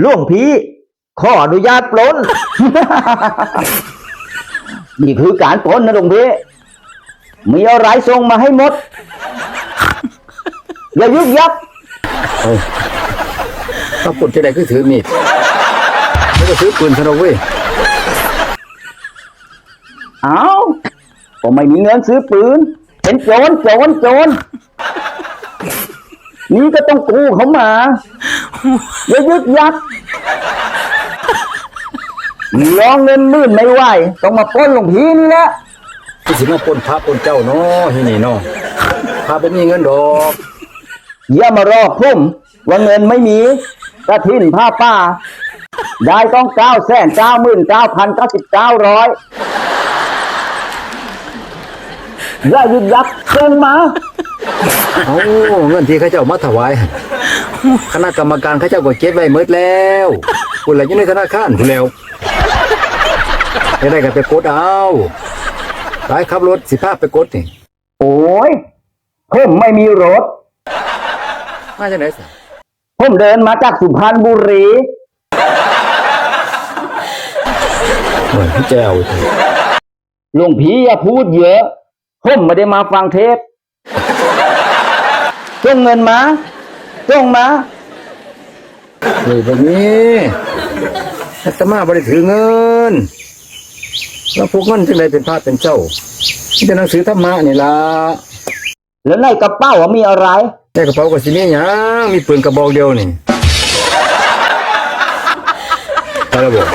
หลวงพี่ขออนุญาตปล้น นี่คือการปล้นนะหลวงพี่มีอะไรส่งมาให้หมด อย่ายึกยักถ้าปลดจะได้คือถือมีดแล้วก็ถือปืนซะแล้วเว้ยเอาผมไม่มีเงินซื้อปืน เป็นโจรโจรโจรนี่ก็ต้องกู้เขามา อย่ายึกยักรองเงินหมื่นไม่ไหว ต้องมาปล้นหลวงพี่นี่แหละที่สิมาปล้นพระปล้นเจ้าเนาะที่นี่เนาะพระบ่มีเงินดอกอย่ามารอกพุ่มว่าเงินไม่มีกระถินผ้าป่าได้ต้องเก้าแสนเก้าหมื่นเก้าพันเก้าสิบเก้าร้อยอย่ายึกยักเชิงมาเอาเงินที่เขาเจ้ามาถวาย คณะกรรมการเขาเจ้าก็เก็บไว้หมดแล้วคุณอะไรอยู่ในธนาคารคุณแล้วไม่ได้ก็ไปกดเอาไปขับรถสิพาไปกดนี่โอ้ยผมไม่มีรถมาจากไหนสิผมเดินมาจากสุพรรณบุรีโอ้ยพี่แจ้วเถอะหลวงพี่อย่าพูดเยอะ ผมไม่ได้มาฟังเทศจงเงินมา จงมาเฮ้ยแบบนี้อาตมาบริถือเงิน แล้วพวกเงินจึงได้เป็นพระเป็นเจ้าที่จะหนังสือธรรมะนี่ล่ะแล้วในกระเป๋าอะมีอะไรในกระเป๋าก็สิมีหยังมีปืนกระบอกเดียวนี่ไปแล้วบอก